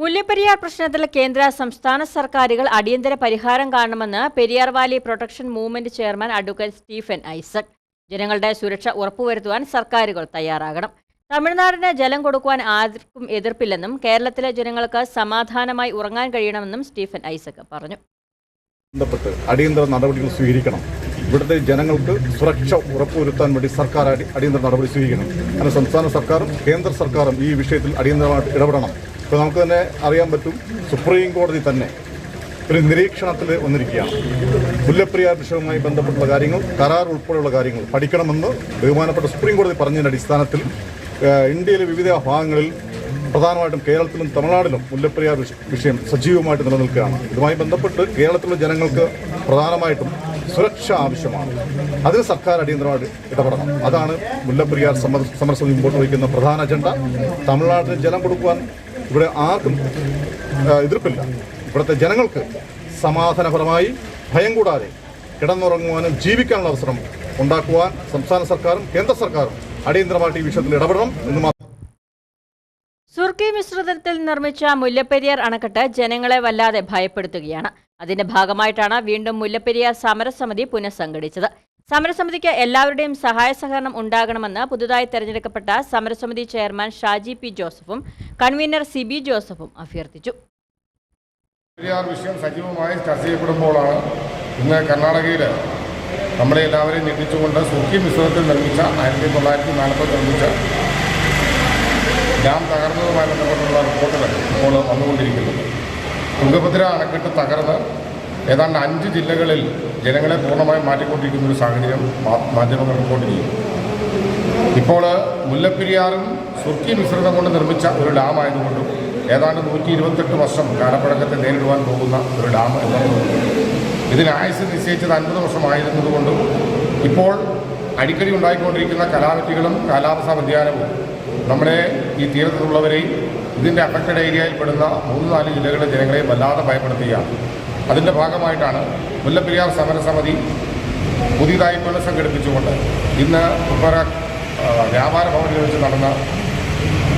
മുല്ലപ്പെരിയാർ പ്രശ്നത്തിൽ കേന്ദ്ര സംസ്ഥാന സർക്കാരുകൾ അടിയന്തര പരിഹാരം കാണണമെന്ന് Periyar valley protection movement chairman advocate Stephen Isaac. ജനങ്ങളുടെ സുരക്ഷ ഉറപ്പുവരുത്തുവാൻ സർക്കാരുകൾ തയ്യാറാകണം. തമിഴ്നാടിന് ജലം കൊടുക്കുവാൻ ആർക്കും എതിർപ്പില്ലെന്നും കേരളത്തിലെ ജനങ്ങൾക്ക് സമാധാനമായി ഉറങ്ങാൻ കഴിയണമെന്നും സ്റ്റീഫൻ ഐസക് പറഞ്ഞു. ബന്ധപ്പെട്ട് അടിയന്തര നടപടികൾ സ്വീകരിക്കണം. ഇവിടുത്തെ ജനങ്ങൾക്ക് സുരക്ഷ ഉറപ്പുവരുത്താൻ വേണ്ടി സർക്കാർ അടിയന്തര നടപടി സ്വീകരിക്കണം. അങ്ങനെ സംസ്ഥാന സർക്കാരും കേന്ദ്ര സർക്കാരും ഈ വിഷയത്തിൽ അടിയന്തരമായിട്ട് ഇടപെടണം. ഇപ്പോൾ നമുക്ക് തന്നെ അറിയാൻ പറ്റും സുപ്രീം കോടതി തന്നെ ഒരു നിരീക്ഷണത്തിൽ വന്നിരിക്കുകയാണ്. മുല്ലപ്പെരിയാർ വിഷയവുമായി ബന്ധപ്പെട്ടുള്ള കാര്യങ്ങൾ കരാർ ഉൾപ്പെടെയുള്ള കാര്യങ്ങൾ പഠിക്കണമെന്ന് ബഹുമാനപ്പെട്ട സുപ്രീം കോടതി പറഞ്ഞതിന്റെ അടിസ്ഥാനത്തിൽ ഇന്ത്യയിലെ വിവിധ ഭാഗങ്ങളിൽ പ്രധാനമായിട്ടും കേരളത്തിലും തമിഴ്നാടിലും മുല്ലപ്പെരിയാർ വിഷ- വിഷയം സജീവമായിട്ട് നിലനിൽക്കുകയാണ്. ഇതുമായി ബന്ധപ്പെട്ട് കേരളത്തിലെ ജനങ്ങൾക്ക് പ്രധാനമായിട്ടും സുരക്ഷ ആവശ്യമാണ്. അതിന് സർക്കാർ അടിയന്തരമായിട്ട് ഇടപെടണം. അതാണ് മുല്ലപ്പെരിയാർ സമര സമരസമിതി മുമ്പോട്ട് വയ്ക്കുന്ന പ്രധാന അജണ്ട. തമിഴ്നാട്ടിൽ ജലം കൊടുക്കുവാൻ ഇവിടെ ആർക്കും എതിർപ്പില്ല. ഇവിടുത്തെ ജനങ്ങൾക്ക് സമാധാനപരമായി ഭയം കൂടാതെ കിടന്നുറങ്ങുവാനും ജീവിക്കാനുള്ള അവസരം ഉണ്ടാക്കുവാൻ സംസ്ഥാന സർക്കാരും കേന്ദ്ര സർക്കാരും അടിയന്തരമായിട്ട് ഈ വിഷയത്തിൽ ഇടപെടണം എന്ന് മാത്രം. സുർക്കി മിശ്രിതത്തിൽ നിർമ്മിച്ച മുല്ലപ്പെരിയാർ അണക്കെട്ട് ജനങ്ങളെ വല്ലാതെ ഭയപ്പെടുത്തുകയാണ്. അതിന്റെ ഭാഗമായിട്ടാണ് വീണ്ടും മുല്ലപ്പെരിയാർ സമരസമിതി പുനഃസംഘടിച്ചത്. സമരസമിതിക്ക് എല്ലാവരുടെയും സഹായ സഹകരണം ഉണ്ടാകണമെന്ന് പുതുതായി തെരഞ്ഞെടുക്കപ്പെട്ട സമരസമിതി ചെയർമാൻ ഷാജി പി ജോസഫും കൺവീനർ സി ബി ജോസഫും അഭ്യർത്ഥിച്ചു. വിഷയം സജീവമായി ചർച്ച ചെയ്യപ്പെടുമ്പോഴാണ് ഇന്ന് കർണാടകയിൽ നമ്മളെ എല്ലാവരെയും ഞെട്ടിച്ചുകൊണ്ട് സുഖി മിശ്രത്തിൽ നിർമ്മിച്ച ആയിരത്തി തൊള്ളായിരത്തി നാൽപ്പത് നിർമ്മിച്ച ഡാം തകർന്നതുമായി ബന്ധപ്പെട്ടുള്ള റിപ്പോർട്ടുകൾ ഇപ്പോൾ വന്നുകൊണ്ടിരിക്കുന്നത് തുങ്കഭദ്ര അണക്കെട്ട് തകർന്ന് ഏതാണ്ട് അഞ്ച് ജില്ലകളിൽ ജനങ്ങളെ പൂർണമായും മാറ്റിക്കൊണ്ടിരിക്കുന്ന ഒരു സാഹചര്യം മാധ്യമങ്ങൾ റിപ്പോർട്ട് ചെയ്യും ഇപ്പോൾ മുല്ലപ്പെരിയാറും സുർക്കി മിശ്രിതം കൊണ്ട് നിർമ്മിച്ച ഒരു ഡാം ആയതുകൊണ്ടും ഏതാണ്ട് നൂറ്റി ഇരുപത്തെട്ട് വർഷം കാലപ്പഴക്കത്തെ നേരിടുവാൻ പോകുന്ന ഒരു ഡാം എന്നുള്ളത് ഇതിന് ആയുസ് നിശ്ചയിച്ചത് അൻപത് വർഷമായിരുന്നതുകൊണ്ടും ഇപ്പോൾ അടിക്കടി ഉണ്ടായിക്കൊണ്ടിരിക്കുന്ന കലാപറ്റികളും കാലാവസ്ഥാ വ്യതിയാനവും നമ്മുടെ ഈ തീരത്തുള്ളവരെയും ഇതിന്റെ അഫക്റ്റഡ് ഏരിയയിൽ പെടുന്ന മൂന്ന് നാല് ജില്ലകളിലെ ജനങ്ങളെയും വല്ലാതെ ഭയപ്പെടുത്തുകയാണ്. അതിന്റെ ഭാഗമായിട്ടാണ് മുല്ലപ്പെരിയാർ സമരസമിതി പുതിയതായി പുനഃസംഘടിപ്പിച്ചുകൊണ്ട് ഇന്ന് ഉപ്പറ വ്യാപാര ഭവനിൽ വെച്ച് നടന്ന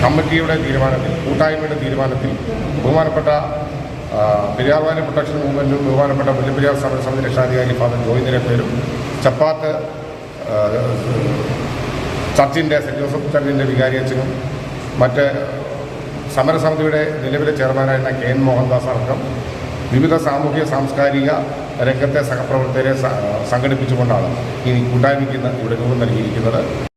കമ്മിറ്റിയുടെ തീരുമാനത്തിൽ കൂട്ടായ്മയുടെ തീരുമാനത്തിൽ ബഹുമാനപ്പെട്ട ആ, പെരിയാർ വാലി പ്രൊട്ടക്ഷൻ മൂവ്മെന്റും ബഹുമാനപ്പെട്ട മുല്ലപ്പെരിയാർ സമരസമിതി രക്ഷാധികാരി ഫാദർ ജോയിന്ദിനെ പേരും ചപ്പാത്ത് ചർച്ചിന്റെ സെന്റ് ജോസഫ് ചർച്ചിന്റെ വികാരി അച്ഛനും മറ്റ് സമരസമിതിയുടെ നിലവിലെ ചെയർമാനായിരുന്ന കെ എൻ മോഹൻദാസ് അടക്കം വിവിധ സാമൂഹിക സാംസ്കാരിക രംഗത്തെ സഹപ്രവർത്തകരെ സംഘടിപ്പിച്ചുകൊണ്ടാണ് ഈ കൂട്ടായ്മയ്ക്ക് ഇവിടെ രൂപം നൽകിയിരിക്കുന്നത്.